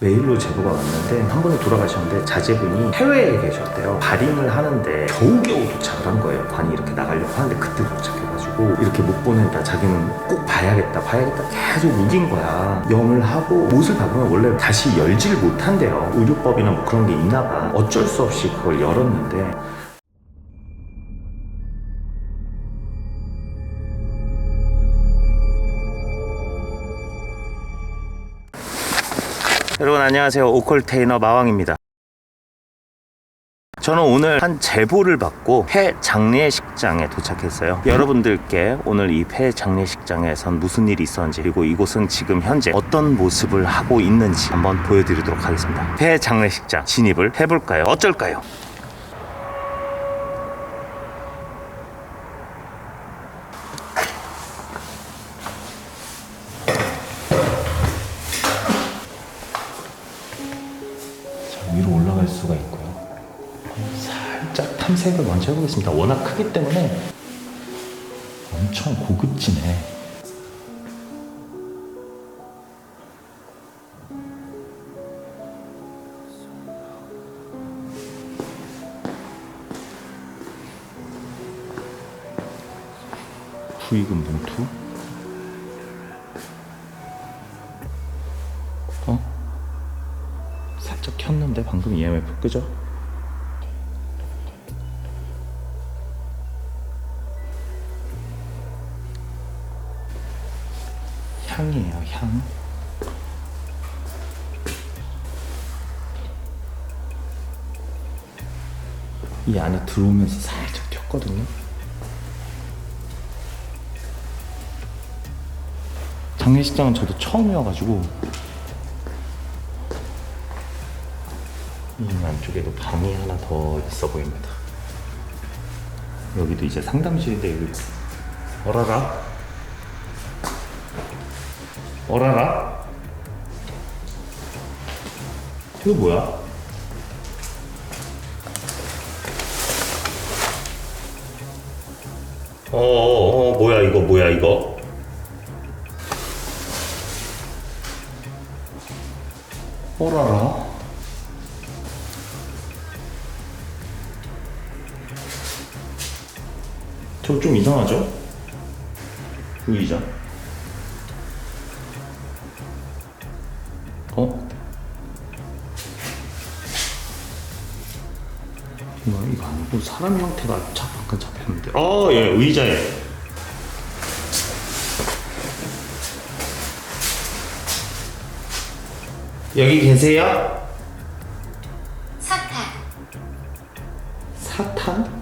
메일로 제보가 왔는데 한 분이 돌아가셨는데 자제분이 해외에 계셨대요. 발인을 하는데 겨우겨우 도착을 한 거예요. 관이 이렇게 나가려고 하는데 그때 도착해가지고 이렇게 못 보내니까 자기는 꼭 봐야겠다, 봐야겠다 계속 우긴 거야. 영을 하고 못을 박으면 원래 다시 열지를 못한대요. 의료법이나 뭐 그런 게 있나 봐. 어쩔 수 없이 그걸 열었는데 여러분 안녕하세요. 오컬테이너 마왕입니다. 저는 오늘 한 제보를 받고 폐 장례식장에 도착했어요. 여러분들께 오늘 이 폐 장례식장에선 무슨 일이 있었는지 그리고 이곳은 지금 현재 어떤 모습을 하고 있는지 한번 보여드리도록 하겠습니다. 폐 장례식장 진입을 해볼까요? 어쩔까요 수가 있고요. 살짝 탐색을 먼저 해보겠습니다. 워낙 크기 때문에 엄청 고급지네. 후이금 봉투? 켰는데 방금 EMF 끄죠? 향이에요 향 이 안에 들어오면서 살짝 켰거든요 장례식장은 저도 처음이어가지고 이 안쪽에도 방이 하나 더 있어 보입니다. 여기도 이제 상담실인데 여기 어라라 어라라 이거 뭐야? 어 어 어 뭐야 이거 뭐야 이거? 어라라 저 좀 이상하죠? 의자 어? 이거 이거 아니고 사람 형태가 잠깐 잡혔는데 어 예 의자에 여기 계세요? 사탄, 사탄?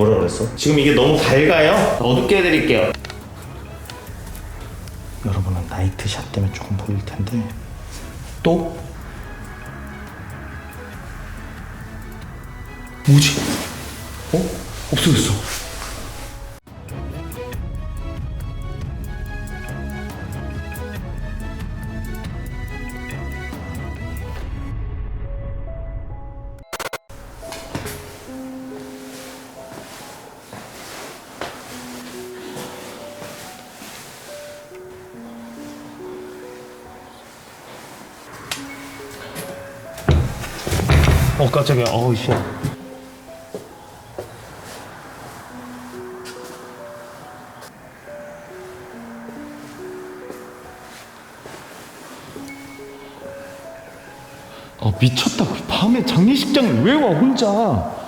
뭐라 그랬어? 지금 이게 너무 밝아요? 어둡게 해드릴게요. 여러분은 나이트샷 때문에 조금 보일 텐데 또 뭐지? 어? 없어졌어. 어 깜짝이야. 어우 씨. 어 미쳤다. 밤에 장례식장을 왜 와 혼자?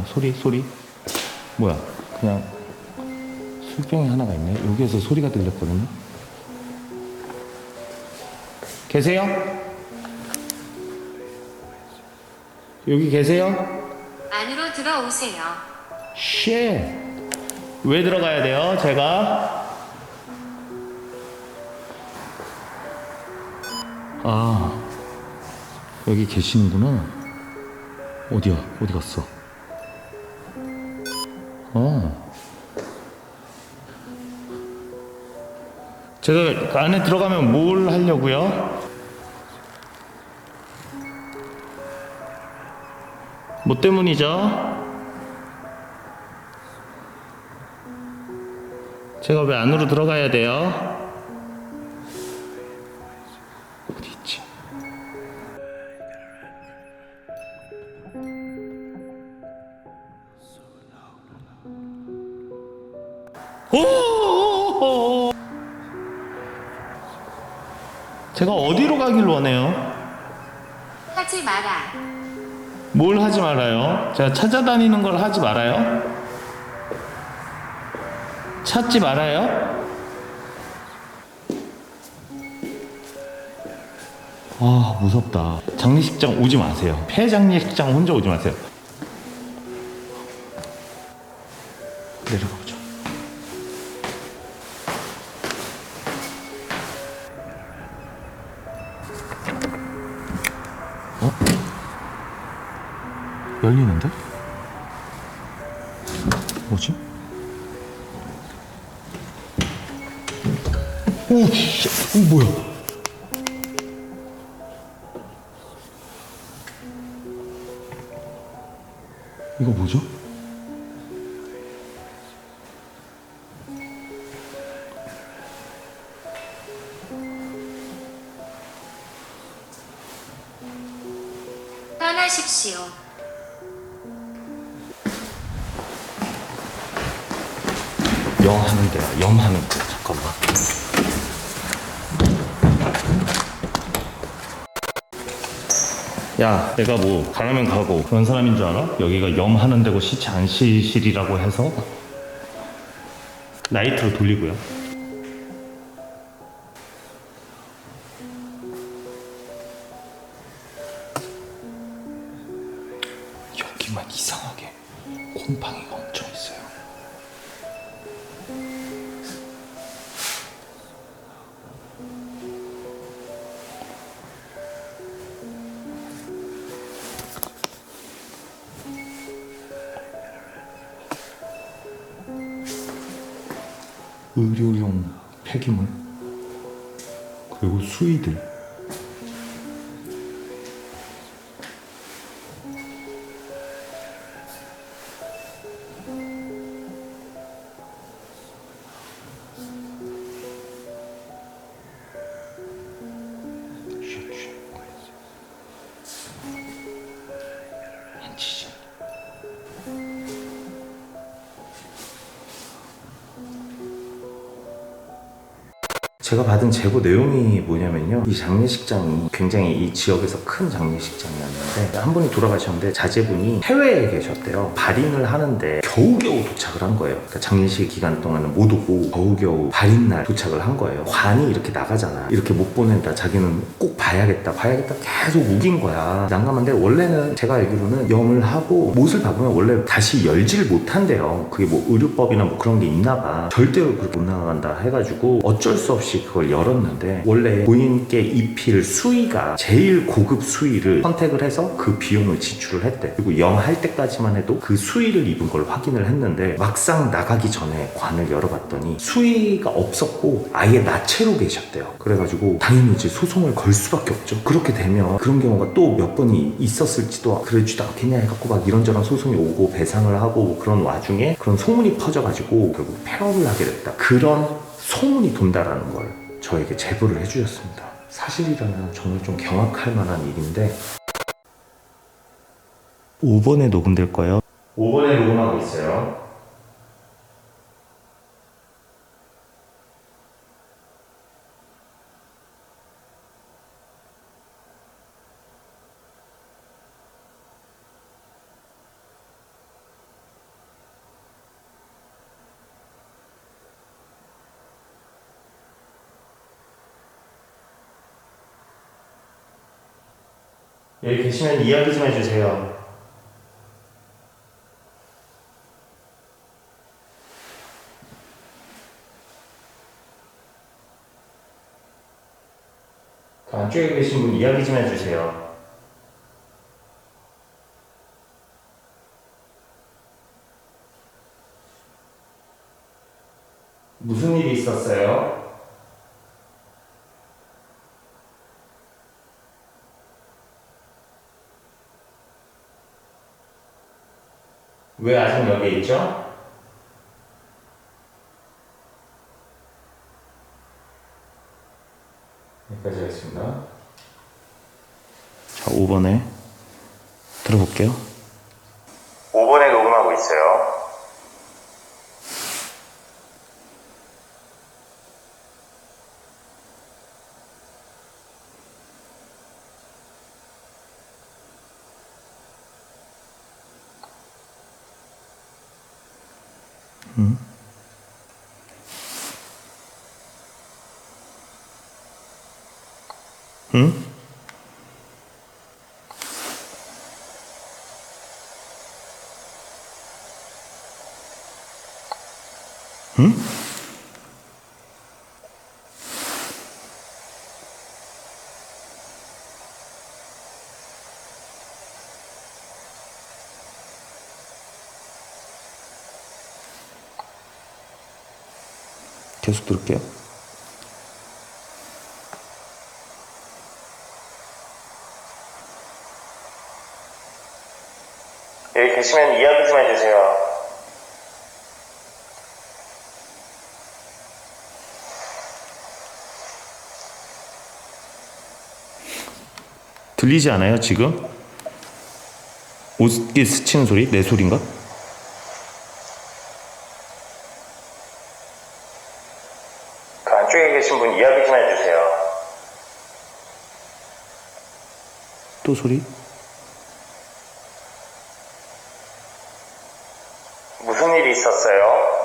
어 소리 소리 뭐야 그냥 술병이 하나가 있네 여기에서 소리가 들렸거든요 계세요? 여기 계세요? 안으로 들어오세요. 쉣 왜 들어가야 돼요 제가? 아 여기 계시는구나 어디야 어디 갔어 어. 제가 그 안에 들어가면 뭘 하려고요? 뭐 때문이죠? 제가 왜 안으로 들어가야 돼요? 제가 어디로 가길 원해요? 하지 마라. 뭘 하지 말아요? 제가 찾아다니는 걸 하지 말아요? 찾지 말아요? 아 무섭다 장례식장 오지 마세요 폐장례식장 혼자 오지 마세요 열리는데? 뭐지? 오, 씨, 어, 뭐야? 이거 뭐죠? 떠나십시오. 염 하는 데야, 염 하는 데. 잠깐만. 야, 내가 뭐 가라면 가고 그런 사람인 줄 알아? 여기가 염 하는 데고 시체 안시실이라고 해서 라이트로 돌리고요. 의료용 폐기물 그리고 수의들 제가 받은 제보 내용이 뭐냐면요. 이 장례식장이 굉장히 이 지역에서 큰 장례식장이었는데 한 분이 돌아가셨는데 자제분이 해외에 계셨대요. 발인을 하는데 겨우겨우 도착을 한 거예요. 그러니까 장례식 기간 동안은 못 오고 겨우겨우 발인날 도착을 한 거예요. 관이 이렇게 나가잖아. 이렇게 못 보낸다. 자기는 꼭 봐야겠다. 봐야겠다. 계속 우긴 거야. 난감한데 원래는 제가 알기로는 염을 하고 못을 박으면 원래 다시 열지를 못한대요. 그게 뭐 의료법이나 뭐 그런 게 있나 봐. 절대로 그렇게 못 나간다 해가지고 어쩔 수 없이 그걸 열었는데 원래 고인께 입힐 수의가 제일 고급 수의를 선택을 해서 그 비용을 지출을 했대. 그리고 염할 때까지만 해도 그 수의를 입은 걸 확인을 했는데 막상 나가기 전에 관을 열어봤더니 수의가 없었고 아예 나체로 계셨대요. 그래가지고 당연히 이제 소송을 걸 수밖에 없죠. 그렇게 되면 그런 경우가 또 몇 번이 있었을지도 그러지도 않겠냐 해갖고 막 이런저런 소송이 오고 배상을 하고 그런 와중에 그런 소문이 퍼져가지고 결국 폐업을 하게 됐다. 그런 소문이 돈다라는 걸 저에게 제보를 해주셨습니다. 사실이라면 정말 좀 경악할 만한 일인데 5번에 녹음될 거예요. 5번에 녹음하고 있어요. 여기 계시면 이야기 좀 해주세요. 그 안쪽에 계신 분 이야기 좀 해주세요. 무슨 일이 있었어요? 왜 아직 여기 있죠? 여기까지 하겠습니다. 자, 5번에 들어볼게요. 5번에 녹음하고 있어요. 응? 응? 계속 들을게요. 계시면 이야기 좀 해주세요. 들리지 않아요 지금? 옷이 스치는 소리? 내 소리인가? 그 안쪽에 계신 분 이야기 좀 해주세요. 또 소리? 있었어요?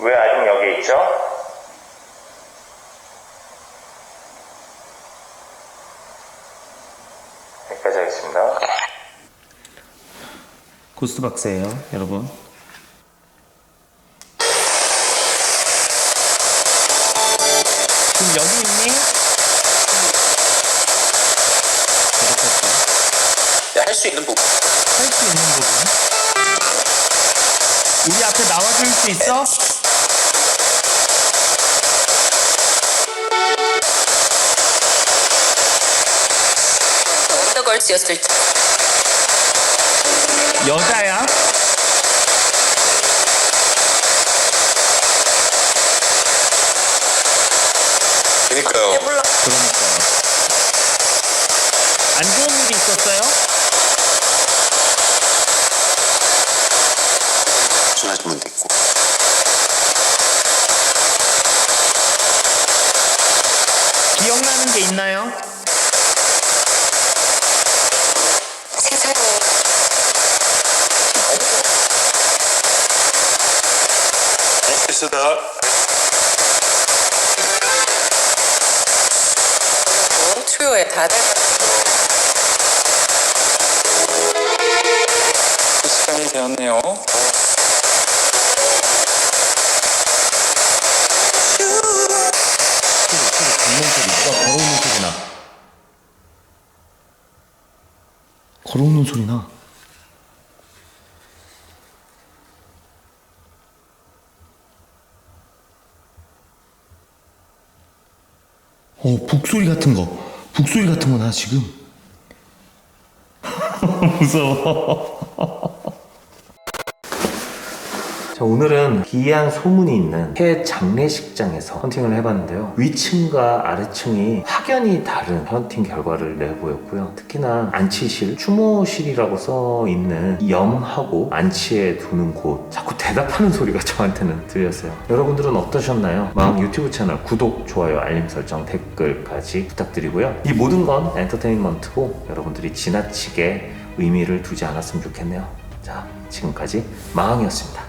왜 아직 여기 있죠? 여기까지 하겠습니다. 고스트 박스예요 여러분 지금 여기 있니? 할수 있는 부분. 할 수 있는 부분 우리 앞에 나와줄 수 있어? 언더걸스였을 때 여자야? 그니까요. 해볼라. 그러니까 안 좋은 일이 있었어요? 하시면 됐고. 기억나는 게 있나요? 시간이 되었네요. 걸어오는 소리 나 걸어오는 소리 나 어, 북소리 같은 거. 북소리 같은 거나 지금. 무서워. 자, 오늘은 기이한 소문이 있는 새 장례식장에서 헌팅을 해봤는데요. 위층과 아래층이 확연히 다른 헌팅 결과를 내보였고요. 특히나 안치실, 추모실이라고 써 있는 염하고 안치에 두는 곳 자꾸 대답하는 소리가 저한테는 들렸어요. 여러분들은 어떠셨나요? 마음 유튜브 채널 구독, 좋아요, 알림 설정, 댓글까지 부탁드리고요. 이 모든 건 엔터테인먼트고 여러분들이 지나치게 의미를 두지 않았으면 좋겠네요. 자, 지금까지 마왕이었습니다.